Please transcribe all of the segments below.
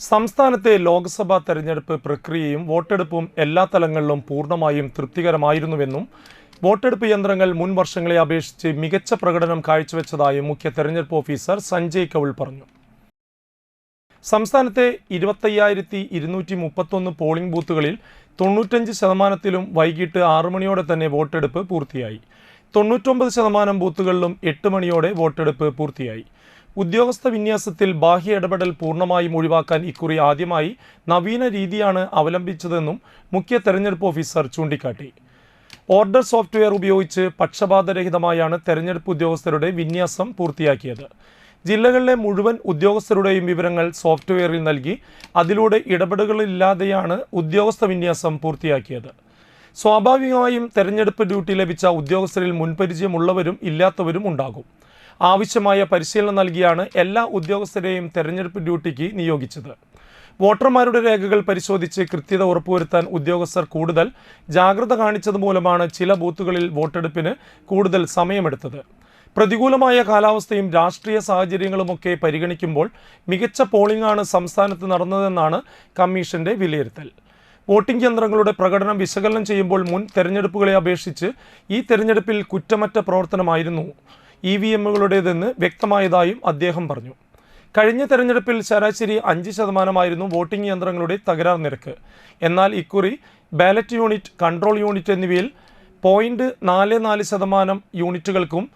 സംസ്ഥാനത്തെ ലോക്സഭാ തെരഞ്ഞെടുപ്പ് പ്രക്രിയയും വോട്ടെടുപ്പും എല്ലാ തലങ്ങളിലും പൂർണമായും തൃപ്തികരമായിരുന്നുവെന്നും വോട്ടെടുപ്പ് യന്ത്രങ്ങൾ മുൻ വർഷങ്ങളെ അപേക്ഷിച്ച് മികച്ച പ്രകടനം കാഴ്ചവെച്ചതായും മുഖ്യ തെരഞ്ഞെടുപ്പ് ഓഫീസർ സഞ്ജയ് കൗൾ പറഞ്ഞു. സംസ്ഥാനത്തെ ഇരുപത്തയ്യായിരത്തി ഇരുന്നൂറ്റി മുപ്പത്തൊന്ന് പോളിംഗ് ബൂത്തുകളിൽ തൊണ്ണൂറ്റഞ്ച് ശതമാനത്തിലും വൈകിട്ട് ആറു മണിയോടെ തന്നെ വോട്ടെടുപ്പ് പൂർത്തിയായി. തൊണ്ണൂറ്റൊമ്പത് ശതമാനം ബൂത്തുകളിലും എട്ട് മണിയോടെ വോട്ടെടുപ്പ് പൂർത്തിയായി. ഉദ്യോഗസ്ഥ വിന്യാസത്തിൽ ബാഹ്യ ഇടപെടൽ പൂർണമായും ഒഴിവാക്കാൻ ഇക്കുറി ആദ്യമായി നവീന രീതിയാണ് അവലംബിച്ചതെന്നും മുഖ്യ തെരഞ്ഞെടുപ്പ് ഓഫീസർ ചൂണ്ടിക്കാട്ടി. ഓർഡർ സോഫ്റ്റ്വെയർ ഉപയോഗിച്ച് പക്ഷപാതരഹിതമായാണ് തെരഞ്ഞെടുപ്പ് ഉദ്യോഗസ്ഥരുടെ വിന്യാസം പൂർത്തിയാക്കിയത്. ജില്ലകളിലെ മുഴുവൻ ഉദ്യോഗസ്ഥരുടെയും വിവരങ്ങൾ സോഫ്റ്റ്വെയറിൽ നൽകി അതിലൂടെ ഇടപെടലുകളില്ലാതെയാണ് ഉദ്യോഗസ്ഥ വിന്യാസം പൂർത്തിയാക്കിയത്. സ്വാഭാവികമായും തെരഞ്ഞെടുപ്പ് ഡ്യൂട്ടി ലഭിച്ച ഉദ്യോഗസ്ഥരിൽ മുൻപരിചയമുള്ളവരും ഇല്ലാത്തവരും ഉണ്ടാകും. ആവശ്യമായ പരിശീലനം നൽകിയാണ് എല്ലാ ഉദ്യോഗസ്ഥരെയും തെരഞ്ഞെടുപ്പ് ഡ്യൂട്ടിക്ക് നിയോഗിച്ചത്. വോട്ടർമാരുടെ രേഖകൾ പരിശോധിച്ച് കൃത്യത ഉറപ്പുവരുത്താൻ ഉദ്യോഗസ്ഥർ കൂടുതൽ ജാഗ്രത കാണിച്ചത് മൂലമാണ് ചില ബൂത്തുകളിൽ വോട്ടെടുപ്പിന് കൂടുതൽ സമയമെടുത്തത്. പ്രതികൂലമായ കാലാവസ്ഥയും രാഷ്ട്രീയ സാഹചര്യങ്ങളുമൊക്കെ പരിഗണിക്കുമ്പോൾ മികച്ച പോളിംഗാണ് സംസ്ഥാനത്ത് നടന്നതെന്നാണ് കമ്മീഷന്റെ വിലയിരുത്തൽ. വോട്ടിംഗ് യന്ത്രങ്ങളുടെ പ്രകടനം വിശകലനം ചെയ്യുമ്പോൾ മുൻ തെരഞ്ഞെടുപ്പുകളെ അപേക്ഷിച്ച് ഈ തെരഞ്ഞെടുപ്പിൽ കുറ്റമറ്റ പ്രവർത്തനമായിരുന്നു. ഇ വി എമ്മുകളുടേതെന്ന് വ്യക്തമായതായും അദ്ദേഹം പറഞ്ഞു. കഴിഞ്ഞ തെരഞ്ഞെടുപ്പിൽ ശരാശരി അഞ്ച് ശതമാനമായിരുന്നു വോട്ടിംഗ് യന്ത്രങ്ങളുടെ തകരാർ നിരക്ക്. എന്നാൽ ഇക്കുറി ബാലറ്റ് യൂണിറ്റ് കൺട്രോൾ യൂണിറ്റ് എന്നിവയിൽ പോയിന്റ് നാല് നാല് ശതമാനം യൂണിറ്റുകൾക്കും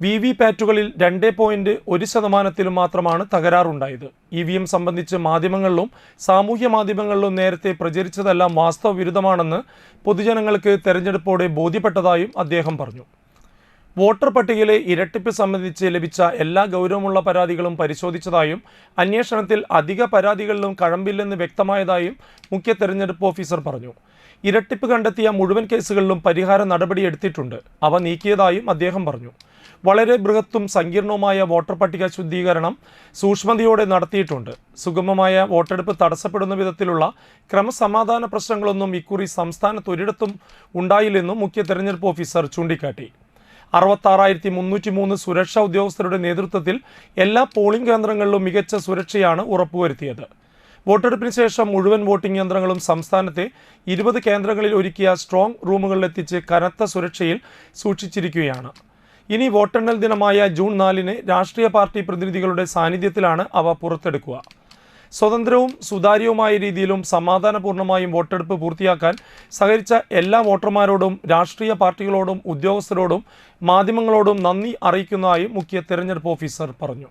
വി വി പാറ്റുകളിൽ രണ്ട് പോയിന്റ് ഒരു ശതമാനത്തിലും മാത്രമാണ് തകരാറുണ്ടായത്. ഇ വി എം സംബന്ധിച്ച് മാധ്യമങ്ങളിലും സാമൂഹ്യ മാധ്യമങ്ങളിലും നേരത്തെ പ്രചരിച്ചതെല്ലാം വാസ്തവ വിരുദ്ധമാണെന്ന് പൊതുജനങ്ങൾക്ക് തെരഞ്ഞെടുപ്പോടെ ബോധ്യപ്പെട്ടതായും അദ്ദേഹം പറഞ്ഞു. വോട്ടർ പട്ടികയിലെ ഇരട്ടിപ്പ് സംബന്ധിച്ച് ലഭിച്ച എല്ലാ ഗൗരവമുള്ള പരാതികളും പരിശോധിച്ചതായും അന്വേഷണത്തിൽ അധിക പരാതികളിലും കഴമ്പില്ലെന്ന് വ്യക്തമായതായും മുഖ്യ തെരഞ്ഞെടുപ്പ് ഓഫീസർ പറഞ്ഞു. ഇരട്ടിപ്പ് കണ്ടെത്തിയ മുഴുവൻ കേസുകളിലും പരിഹാര നടപടി എടുത്തിട്ടുണ്ട്. അവ നീക്കിയതായും അദ്ദേഹം പറഞ്ഞു. വളരെ ബൃഹത്തും സങ്കീർണവുമായ വോട്ടർ പട്ടിക ശുദ്ധീകരണം സൂക്ഷ്മതയോടെ നടത്തിയിട്ടുണ്ട്. സുഗമമായ വോട്ടെടുപ്പ് തടസ്സപ്പെടുന്ന വിധത്തിലുള്ള ക്രമസമാധാന പ്രശ്നങ്ങളൊന്നും ഇക്കുറി സംസ്ഥാനത്ത് ഒരിടത്തും ഉണ്ടായില്ലെന്നും മുഖ്യ തെരഞ്ഞെടുപ്പ് ഓഫീസർ ചൂണ്ടിക്കാട്ടി. അറുപത്താറായിരത്തി മുന്നൂറ്റി മൂന്ന് സുരക്ഷാ ഉദ്യോഗസ്ഥരുടെ നേതൃത്വത്തിൽ എല്ലാ പോളിംഗ് കേന്ദ്രങ്ങളിലും മികച്ച സുരക്ഷയാണ് ഉറപ്പുവരുത്തിയത്. വോട്ടെടുപ്പിന് ശേഷം മുഴുവൻ വോട്ടിംഗ് യന്ത്രങ്ങളും സംസ്ഥാനത്തെ ഇരുപത് കേന്ദ്രങ്ങളിൽ ഒരുക്കിയ സ്ട്രോങ് റൂമുകളിലെത്തിച്ച് കനത്ത സുരക്ഷയിൽ സൂക്ഷിച്ചിരിക്കുകയാണ്. ഇനി വോട്ടെണ്ണൽ ദിനമായ ജൂൺ നാലിന് രാഷ്ട്രീയ പാർട്ടി പ്രതിനിധികളുടെ സാന്നിധ്യത്തിലാണ് അവ പുറത്തെടുക്കുക. സ്വതന്ത്രവും സുതാര്യവുമായ രീതിയിലും സമാധാനപൂർണമായും വോട്ടെടുപ്പ് പൂർത്തിയാക്കാൻ സഹകരിച്ച എല്ലാ വോട്ടർമാരോടും രാഷ്ട്രീയ പാർട്ടികളോടും ഉദ്യോഗസ്ഥരോടും മാധ്യമങ്ങളോടും നന്ദി അറിയിക്കുന്നതായും മുഖ്യ തെരഞ്ഞെടുപ്പ് ഓഫീസർ പറഞ്ഞു.